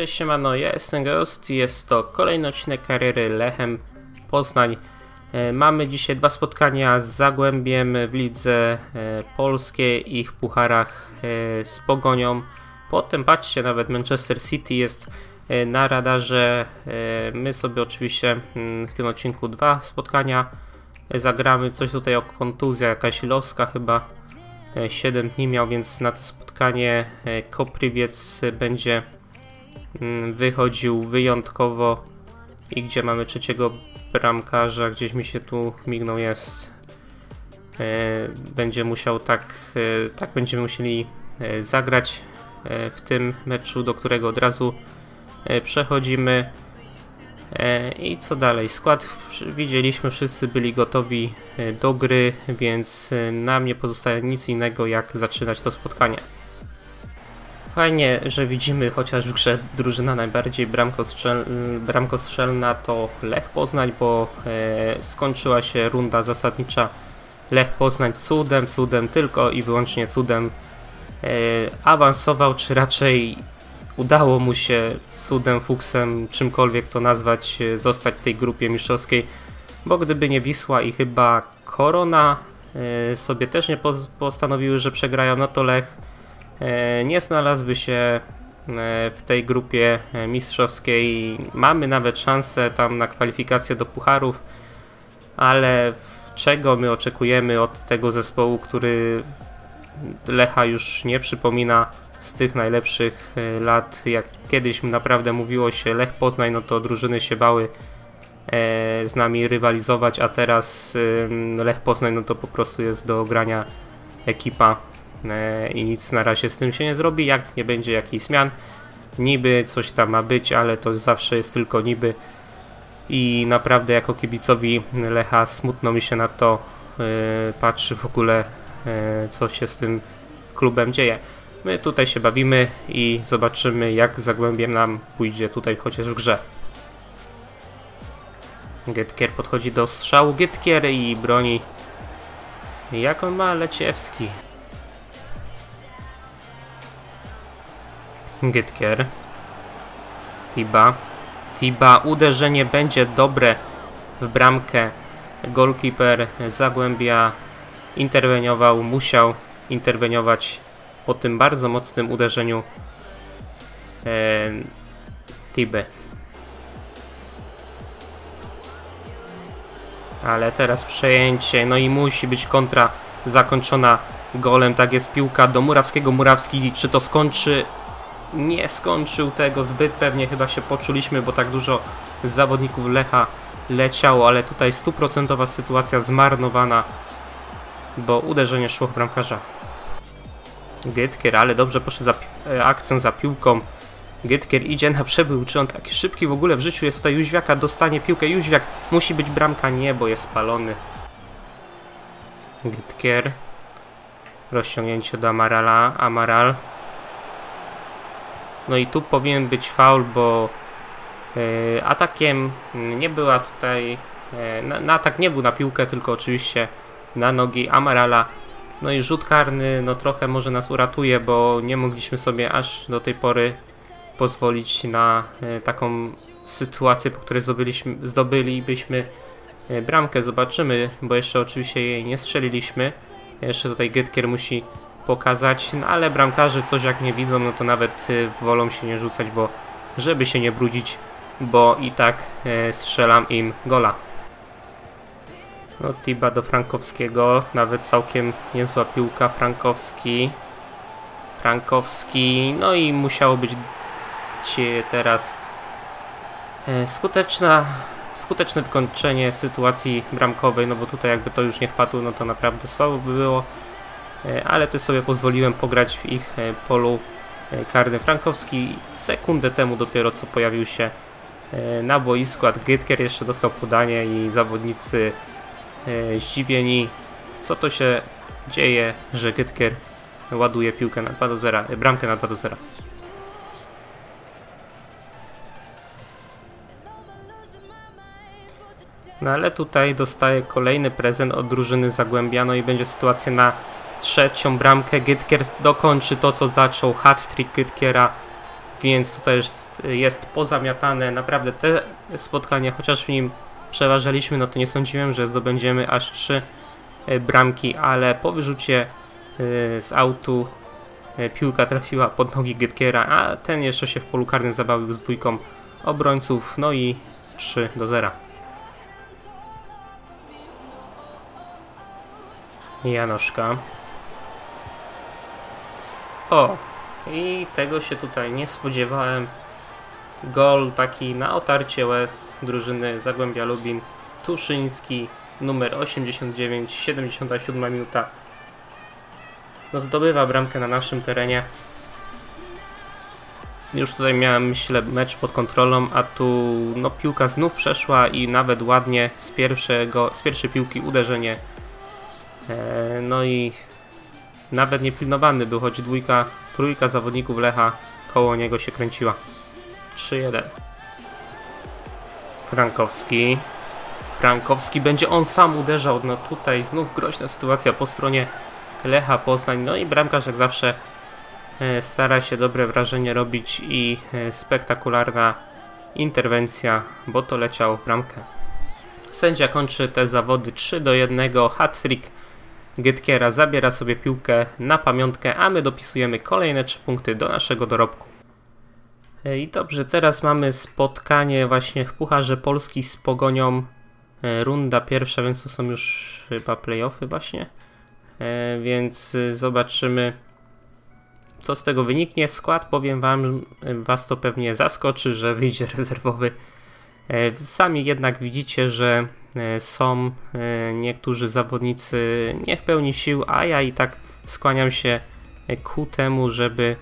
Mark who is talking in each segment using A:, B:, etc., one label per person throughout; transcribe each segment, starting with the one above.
A: Cześć siemano, ja jestem Ghost i jest to kolejny odcinek kariery Lechem Poznań. E, Mamy dzisiaj dwa spotkania z Zagłębiem w lidze e, polskiej i w pucharach e, z Pogonią. Potem patrzcie, nawet Manchester City jest na radarze. My sobie oczywiście mm, w tym odcinku dwa spotkania zagramy. Coś tutaj o kontuzja, jakaś loska chyba. 7 dni miał, więc na to spotkanie Koprywiec będzie wychodził wyjątkowo i gdzie mamy trzeciego bramkarza, gdzieś mi się tu mignął jest e, będzie musiał tak e, tak będziemy musieli e, zagrać w tym meczu, do którego od razu przechodzimy I co dalej? Skład widzieliśmy, wszyscy byli gotowi do gry, więc nam nie pozostaje nic innego jak zaczynać to spotkanie. Fajnie, że widzimy chociaż w grze drużyna najbardziej bramkostrzel, bramkostrzelna to Lech Poznań, bo e, skończyła się runda zasadnicza Lech Poznań cudem, cudem, tylko i wyłącznie cudem. E, awansował, czy raczej udało mu się cudem, fuksem, czymkolwiek to nazwać, e, zostać w tej grupie mistrzowskiej, bo gdyby nie Wisła i chyba Korona e, sobie też nie postanowiły, że przegrają, no to Lech nie znalazłby się e, w tej grupie e, mistrzowskiej. Mamy nawet szansę tam na kwalifikację do pucharów, ale czego my oczekujemy od tego zespołu, który Lecha już nie przypomina z tych najlepszych e, lat, jak kiedyś naprawdę mówiło się Lech Poznań, no to drużyny się bały e, z nami rywalizować, a teraz Lech Poznań no to po prostu jest do grania ekipa e, i nic na razie z tym się nie zrobi, jak nie będzie jakichś zmian. Niby coś tam ma być, ale to zawsze jest tylko niby i naprawdę jako kibicowi Lecha smutno mi się na to e, patrzy w ogóle e, co się z tym klubem dzieje. My tutaj się bawimy i zobaczymy jak Zagłębiem nam pójdzie tutaj chociaż w grze. Getkier podchodzi do strzału Getkier i broni. Jak on ma Leciewski? Getkier. Tiba. Tiba. Uderzenie będzie dobre w bramkę. Goalkeeper Zagłębia interweniował, musiał interweniować po tym bardzo mocnym uderzeniu e, Tiby. Ale teraz przejęcie, no i musi być kontra zakończona golem. Tak jest piłka do Murawskiego. Murawski, czy to skończy? Nie skończył tego zbyt pewnie, chyba się poczuliśmy, bo tak dużo zawodników Lecha leciało, ale tutaj stuprocentowa sytuacja zmarnowana, bo uderzenie szło w bramkarza. Gytkier, ale dobrze poszedł za e, akcją za piłką. Gytkier idzie na przebył, czy on taki szybki w ogóle w życiu jest tutaj Jóźwiaka, dostanie piłkę, Jóźwiak musi być bramka, nie, bo jest spalony. Gytkier. Rozciągnięcie do Amarala, Amaral. No i tu powinien być faul, bo e, atakiem nie była tutaj, e, na, na atak nie był na piłkę, tylko oczywiście na nogi Amarala. No i rzut karny, no trochę może nas uratuje, bo nie mogliśmy sobie aż do tej pory pozwolić na e, taką sytuację, po której zdobyliśmy, zdobylibyśmy bramkę. Zobaczymy, bo jeszcze oczywiście jej nie strzeliliśmy. Jeszcze tutaj Gytkier musi pokazać, no ale bramkarze coś jak nie widzą, no to nawet e, wolą się nie rzucać, bo żeby się nie brudzić, bo i tak e, strzelam im gola. No, Tiba do Frankowskiego, nawet całkiem niezła piłka, Frankowski. Frankowski, no i musiało być teraz e, skuteczna, skuteczne wykończenie sytuacji bramkowej, no bo tutaj jakby to już nie wpadło, no to naprawdę słabo by było. E, Ale ty sobie pozwoliłem pograć w ich e, polu e, karnym. Frankowski sekundę temu dopiero co pojawił się na boisku, a Gytker jeszcze dostał podanie i zawodnicy zdziwieni, co to się dzieje, że Gytker ładuje piłkę na 2 do 0, e, bramkę na 2 do 0. No ale tutaj dostaje kolejny prezent od drużyny Zagłębia, no i będzie sytuacja na trzecią bramkę. Gytkier dokończy to, co zaczął. Hat-trick Gytkiera więc tutaj jest, jest pozamiatane. Naprawdę te spotkania, chociaż w nim przeważaliśmy, no to nie sądziłem, że zdobędziemy aż trzy e, bramki, ale po wyrzucie e, z autu e, piłka trafiła pod nogi Gytkiera, a ten jeszcze się w polu karnym zabawił z dwójką obrońców, no i 3 do 0. Janoszka. O, i tego się tutaj nie spodziewałem. Gol taki na otarcie łez drużyny Zagłębia Lubin. Tuszyński, numer 89, 77 minuta. No zdobywa bramkę na naszym terenie. Już tutaj miałem, myślę, mecz pod kontrolą, a tu no, piłka znów przeszła i nawet ładnie z, pierwszego, z pierwszej piłki uderzenie. E, no i nawet niepilnowany był, choć dwójka, trójka zawodników Lecha koło niego się kręciła. 3-1. Frankowski. Frankowski będzie on sam uderzał. No tutaj znów groźna sytuacja po stronie Lecha Poznań. No i bramkarz jak zawsze e, stara się dobre wrażenie robić i e, spektakularna interwencja, bo to leciał bramkę. Sędzia kończy te zawody 3 do 1. Hat-trick Gytkiera zabiera sobie piłkę na pamiątkę, a my dopisujemy kolejne 3 punkty do naszego dorobku. E, I dobrze, teraz mamy spotkanie właśnie w Pucharze Polski z Pogonią. E, runda pierwsza, więc to są już chyba playoffy właśnie. E, więc zobaczymy co z tego wyniknie. Skład powiem wam, was to pewnie zaskoczy, że wyjdzie rezerwowy. Sami jednak widzicie, że są niektórzy zawodnicy nie w pełni sił, a ja i tak skłaniam się ku temu, żeby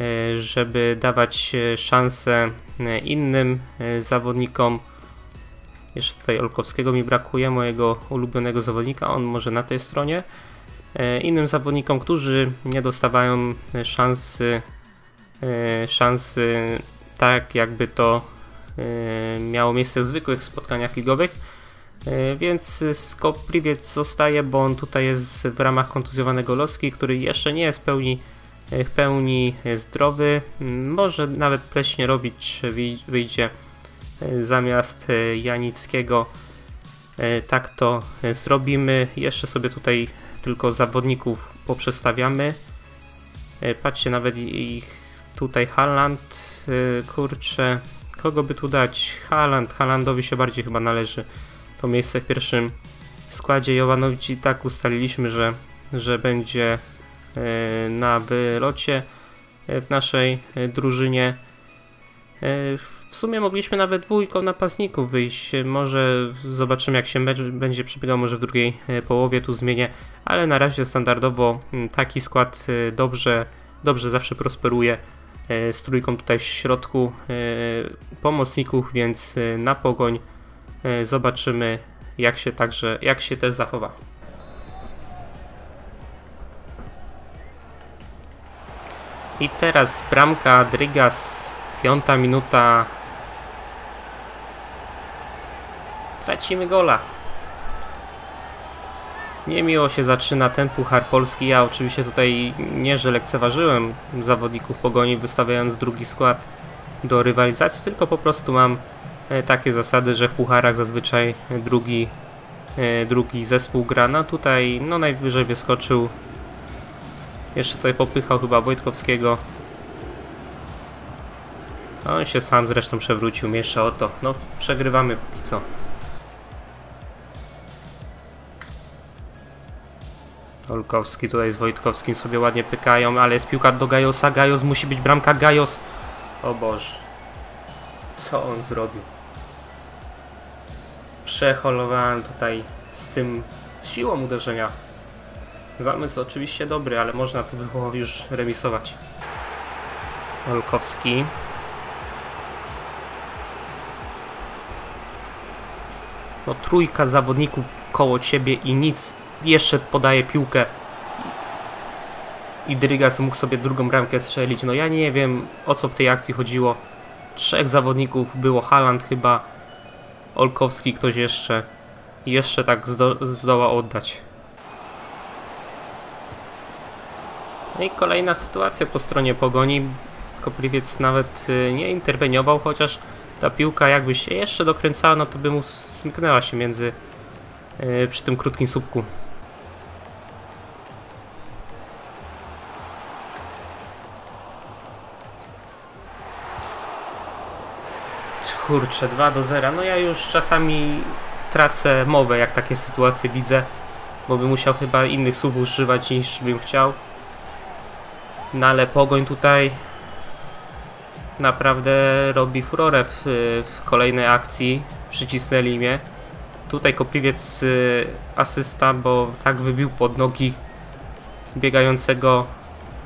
A: E, żeby dawać szansę e, innym e, zawodnikom. Jeszcze tutaj Olkowskiego mi brakuje, mojego ulubionego zawodnika, on może na tej stronie. Innym zawodnikom, którzy nie dostawają szansy, szansy tak jakby to miało miejsce w zwykłych spotkaniach ligowych. Więc Skopriwiec zostaje, bo on tutaj jest w ramach kontuzjowanego Loski, który jeszcze nie jest w pełni w pełni zdrowy. Może nawet Pleśnierowicz wyjdzie e, zamiast e, Janickiego. E, tak to zrobimy. Jeszcze sobie tutaj tylko zawodników poprzestawiamy. Patrzcie, nawet ich tutaj Haland, kurczę, kogo by tu dać? Haland, Halandowi się bardziej chyba należy to miejsce w pierwszym składzie. Jovanowicz i tak ustaliliśmy, że, że będzie E, na wylocie e, w naszej e, drużynie. W sumie mogliśmy nawet dwójką napastników wyjść. Może zobaczymy jak się mecz będzie przebiegał, może w drugiej połowie tu zmienię, ale na razie standardowo taki skład dobrze, dobrze zawsze prosperuje. Z trójką tutaj w środku pomocników, więc na pogoń zobaczymy jak się także, jak się też zachowa. I teraz bramka Drygas, piąta minuta. Tracimy gola. Niemiło się zaczyna ten Puchar Polski. Ja oczywiście tutaj nie, że lekceważyłem zawodników Pogoni wystawiając drugi skład do rywalizacji, tylko po prostu mam e, takie zasady, że w Pucharach zazwyczaj drugi, e, drugi zespół gra. No tutaj no najwyżej wyskoczył jeszcze tutaj popychał chyba Wojtkowskiego. On się sam zresztą przewrócił, miesza o to. No, przegrywamy póki co. Olkowski tutaj z Wojtkowskim sobie ładnie pykają, ale jest piłka do Gajosa. Gajos musi być bramka Gajos. O Boże. Co on zrobił? Przeholowałem tutaj z tym siłą uderzenia. Zamysł oczywiście dobry, ale można to było już remisować. Olkowski. No trójka zawodników koło ciebie i nic. Jeszcze podaje piłkę. I Drygas mógł sobie drugą bramkę strzelić. No ja nie wiem o co w tej akcji chodziło. Trzech zawodników było. Haland chyba. Olkowski, ktoś jeszcze. Jeszcze tak zdo zdołał oddać. No i kolejna sytuacja po stronie pogoni. Kopriwiec nawet y, nie interweniował, chociaż ta piłka jakby się jeszcze dokręcała, no to by mu smyknęła się między y, przy tym krótkim słupku. Kurczę, 2 do 0. No ja już czasami tracę mowę, jak takie sytuacje widzę, bo bym musiał chyba innych słów używać niż bym chciał. No ale pogoń tutaj naprawdę robi furorę w, w kolejnej akcji. Przycisnęli mnie. Tutaj Kopliwiec y, asysta, bo tak wybił pod nogi biegającego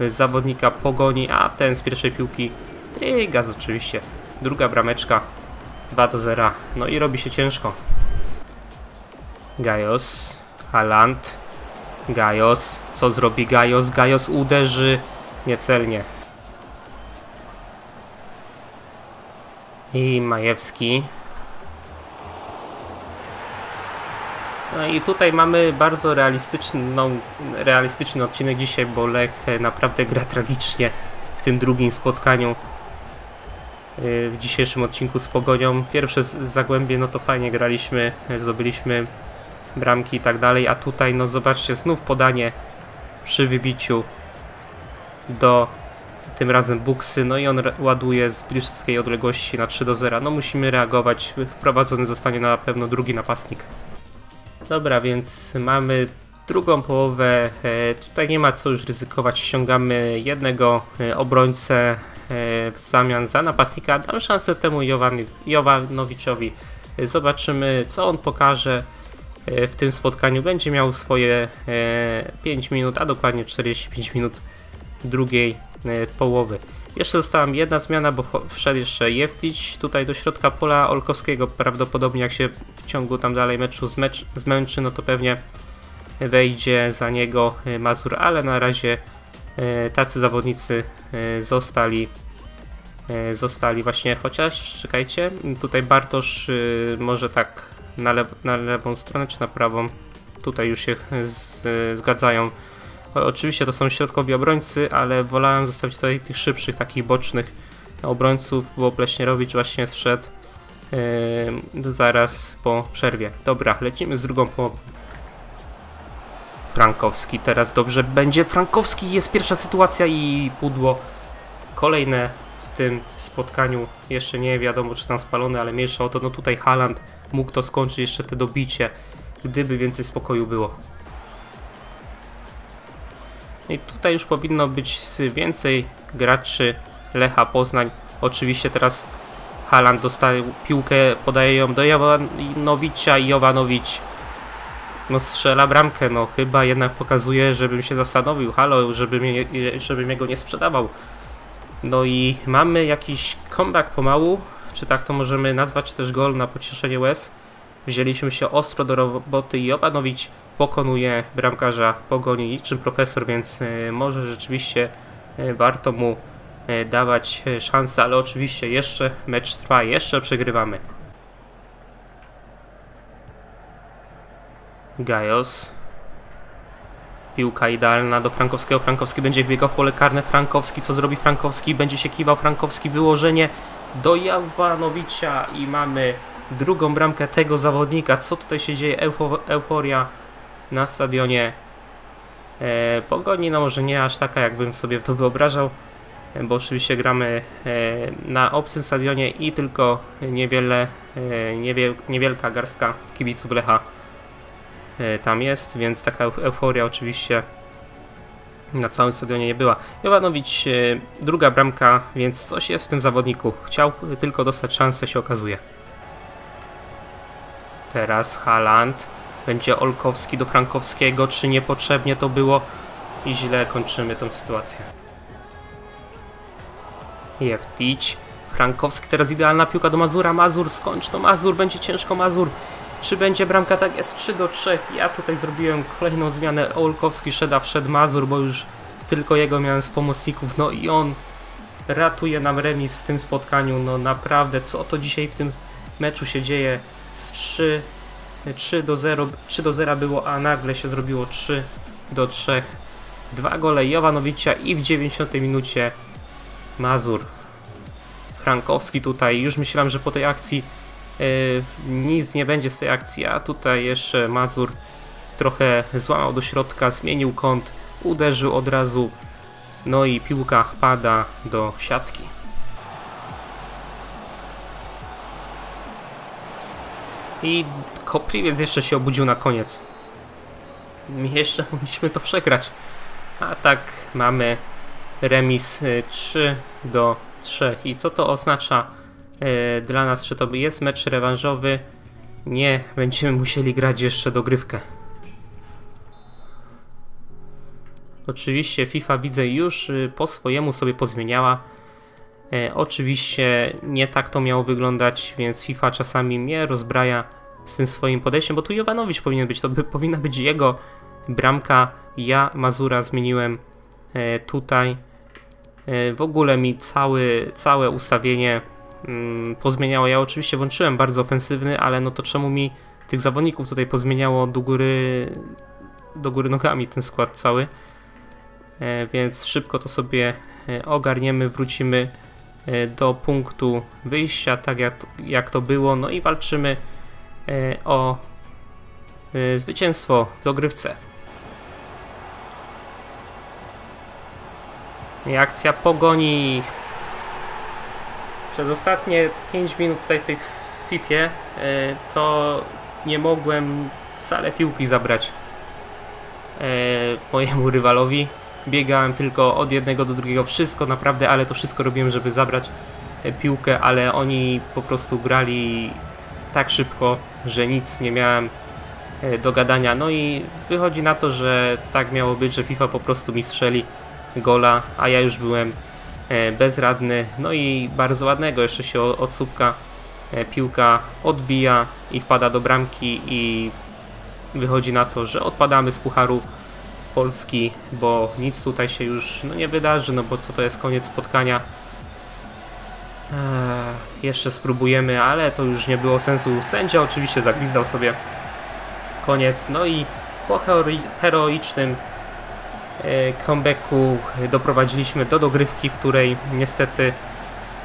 A: zawodnika pogoni, a ten z pierwszej piłki Trygas oczywiście. Druga brameczka 2 do 0. No i robi się ciężko. Gajos, Haland, Gajos, co zrobi Gajos? Gajos uderzy niecelnie. I Majewski. No i tutaj mamy bardzo realistyczną, realistyczny odcinek dzisiaj, bo Lech naprawdę gra tragicznie w tym drugim spotkaniu w dzisiejszym odcinku z Pogonią. Pierwsze Zagłębie, no to fajnie graliśmy, zdobyliśmy bramki i tak dalej, a tutaj, no zobaczcie, znów podanie przy wybiciu do tym razem Buksy, no i on ładuje z bliskiej odległości na 3 do 0. No musimy reagować, wprowadzony zostanie na pewno drugi napastnik. Dobra, więc mamy drugą połowę, e, tutaj nie ma co już ryzykować, ściągamy jednego e, obrońcę w zamian za napastnika, dam szansę temu Jowan, Jowanowiczowi, zobaczymy co on pokaże w tym spotkaniu, będzie miał swoje 5 minut, a dokładnie 45 minut drugiej połowy. Jeszcze została jedna zmiana, bo wszedł jeszcze Jeftić tutaj do środka pola Olkowskiego, prawdopodobnie jak się w ciągu tam dalej meczu zmęczy, no to pewnie wejdzie za niego e, Mazur, ale na razie e, tacy zawodnicy e, zostali zostali właśnie, chociaż czekajcie, tutaj Bartosz może tak na, lew na lewą stronę czy na prawą, tutaj już się zgadzają. Oczywiście to są środkowi obrońcy, ale wolałem zostawić tutaj tych szybszych, takich bocznych obrońców, bo Pleśnierowicz właśnie zszedł zaraz po przerwie. Dobra, lecimy z drugą połową. Frankowski teraz dobrze będzie. Frankowski jest pierwsza sytuacja i pudło kolejne w tym spotkaniu. Jeszcze nie wiadomo czy tam spalone, ale mniejsza o to. No tutaj Haland mógł to skończyć jeszcze te dobicie, gdyby więcej spokoju było. I tutaj już powinno być więcej graczy Lecha Poznań. Oczywiście teraz Haland dostaje piłkę, podaje ją do Jowanowicza i Jowanowicz no strzela bramkę, no chyba jednak pokazuje, żebym się zastanowił, halo, żebym, żebym jego nie sprzedawał. No i mamy jakiś comeback pomału, czy tak to możemy nazwać, też gol na pocieszenie łez. Wzięliśmy się ostro do roboty i Jowanowicz pokonuje bramkarza Pogoni niczym profesor, więc e, może rzeczywiście e, warto mu e, dawać szansę, ale oczywiście jeszcze mecz trwa, jeszcze przegrywamy. Gajos. Piłka idealna do Frankowskiego. Frankowski będzie biegał w pole karne. Frankowski, co zrobi Frankowski? Będzie się kiwał Frankowski. Wyłożenie do Jawanowicza i mamy drugą bramkę tego zawodnika. Co tutaj się dzieje? Eufo euforia na stadionie e, Pogoni. No może nie aż taka, jakbym sobie to wyobrażał, e, bo oczywiście gramy e, na obcym stadionie i tylko niewiele, e, niewiel niewielka garstka kibiców Lecha tam jest, więc taka euforia oczywiście na całym stadionie nie była. Jovanowicz, e, druga bramka, więc coś jest w tym zawodniku. Chciał tylko dostać szansę, się okazuje. Teraz Haland. Będzie Olkowski do Frankowskiego. Czy niepotrzebnie to było? I źle kończymy tą sytuację. Jeftić. Frankowski, teraz idealna piłka do Mazura. Mazur, skończ to Mazur, będzie ciężko Mazur. Czy będzie bramka? Tak jest 3 do 3. Ja tutaj zrobiłem kolejną zmianę. Olkowski szeda wszedł Mazur, bo już tylko jego miałem z pomocników. No i on ratuje nam remis w tym spotkaniu. No naprawdę, co to dzisiaj w tym meczu się dzieje? Z 3, 3 do 0, 3 do 0 było, a nagle się zrobiło 3 do 3. Dwa gole Jowanowicza i w 90 minucie Mazur. Frankowski tutaj. Już myślałem, że po tej akcji nic nie będzie z tej akcji, a tutaj jeszcze Mazur trochę złamał do środka, zmienił kąt, uderzył od razu. No i piłka pada do siatki. I Kopriwiec jeszcze się obudził na koniec. Jeszcze mogliśmy to przegrać. A tak mamy remis y, 3 do 3. I co to oznacza y, dla nas? Czy to jest mecz rewanżowy? Nie, będziemy musieli grać jeszcze dogrywkę. Oczywiście FIFA widzę już y, po swojemu sobie pozmieniała. E, oczywiście nie tak to miało wyglądać, więc FIFA czasami mnie rozbraja z tym swoim podejściem, bo tu Jovanowicz powinien być, to by, powinna być jego bramka. Ja Mazura zmieniłem e, tutaj. E, w ogóle mi cały, całe ustawienie mm, pozmieniało. Ja oczywiście włączyłem bardzo ofensywny, ale no to czemu mi tych zawodników tutaj pozmieniało do góry, do góry nogami ten skład cały. E, więc szybko to sobie e, ogarniemy, wrócimy e, do punktu wyjścia, tak jak, jak to było, no i walczymy o zwycięstwo w dogrywce. I akcja pogoni. Przez ostatnie 5 minut tutaj tych w FIFA e, to nie mogłem wcale piłki zabrać e, mojemu rywalowi. Biegałem tylko od jednego do drugiego, wszystko naprawdę, ale to wszystko robiłem, żeby zabrać e, piłkę, ale oni po prostu grali tak szybko, że nic nie miałem do gadania. No i wychodzi na to, że tak miało być, że FIFA po prostu mi strzeli gola, a ja już byłem bezradny. No i bardzo ładnego jeszcze się od słupka e, piłka odbija i wpada do bramki i wychodzi na to, że odpadamy z Pucharu Polski, bo nic tutaj się już no, nie wydarzy, no bo co to jest koniec spotkania. Eee, jeszcze spróbujemy, ale to już nie było sensu. Sędzia oczywiście zagwizdał sobie koniec, no i po heroi- heroicznym e, comebacku doprowadziliśmy do dogrywki, w której niestety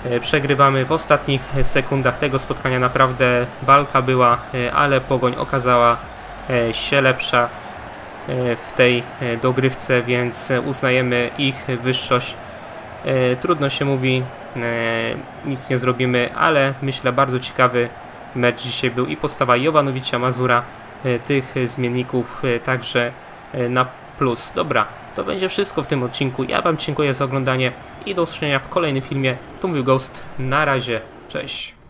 A: e, przegrywamy w ostatnich sekundach tego spotkania. Naprawdę walka była, e, ale Pogoń okazała e, się lepsza e, w tej e, dogrywce, więc e, uznajemy ich wyższość. E, Trudno się mówi, e, nic nie zrobimy, ale myślę bardzo ciekawy mecz dzisiaj był i postawa Jovanowicza Mazura, e, tych zmienników e, także e, na plus. Dobra, to będzie wszystko w tym odcinku. Ja Wam dziękuję za oglądanie i do usłyszenia w kolejnym filmie. Tu mówił Ghost. Na razie, cześć.